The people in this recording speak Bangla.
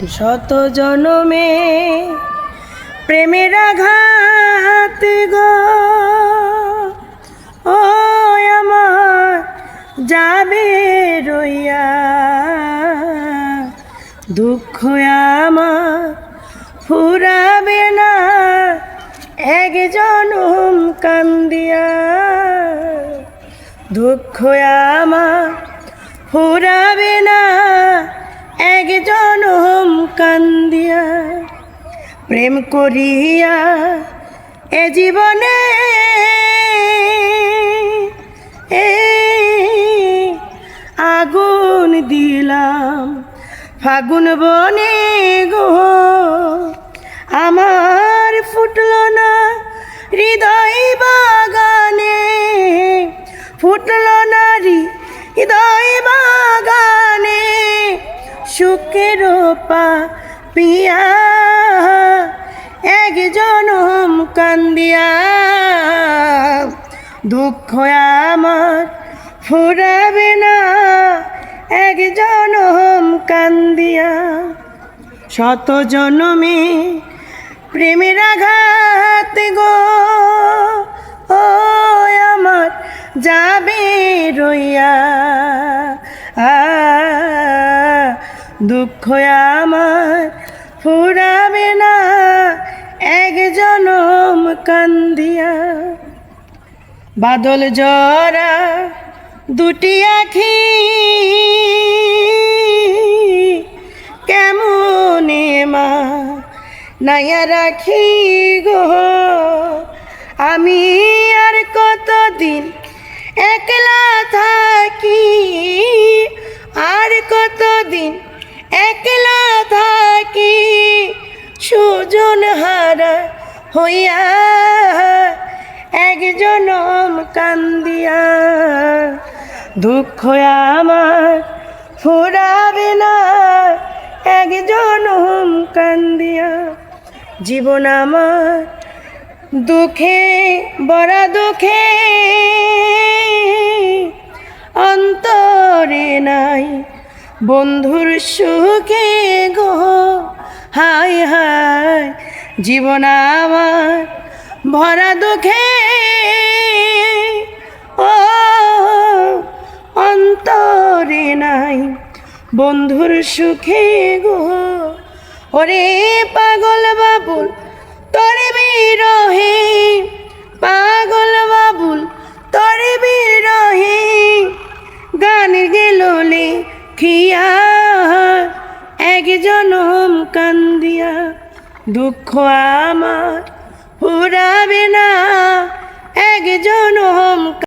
শত জনমে প্রেমের আঘাত গো। ও আমার যাবে রইয়া। দুঃখ আমার ফুরাবে না। এক জনম কান্দিয়া। দুঃখ আমার ফুরাবে না। এক জনম কান্দিয়া, প্রেম করিয়া এ জীবনে এ আগুন দিলাম। ফাগুন বনে গো, আমার ফুটল না হৃদয় বাগানে। ফুটল না হৃদয় বাগানে সুখের পা পিয়া। এক জনম কান্দিয়া। দুঃখ আমার ফুরাবে না। এক জনম কান্দিয়া। শত জনমে প্রেমের আঘাত গো। ও আমার যাবে রইয়া। দুঃখ আমার ফুরাবে না, এক জনম কান্দিয়া। বাদল জরা দুটি আখি, কেমনে মা নাইয়া রাখি গো? আমি হইয়া এক জনম কান্দিয়া, দুঃখ আমার ফুরাবে না, এক জনম কান্দিয়া। জীবন আমার দুঃখে, বড় দুঃখে, অন্তরে নাই। বন্ধুর সুখে গো হাই হাই জীবন আমার ভরা দুঃখে। ও, অন্তরে নাই বন্ধুর সুখে গো। ওরে পাগল বাবুল, তোরে বিরহে। পাগল বাবুল, তোরে বিরহে। গান গেললে খিয়া এক জনম কান্দিয়া দুঃখ আমার ফুরাবে না। একজন হোম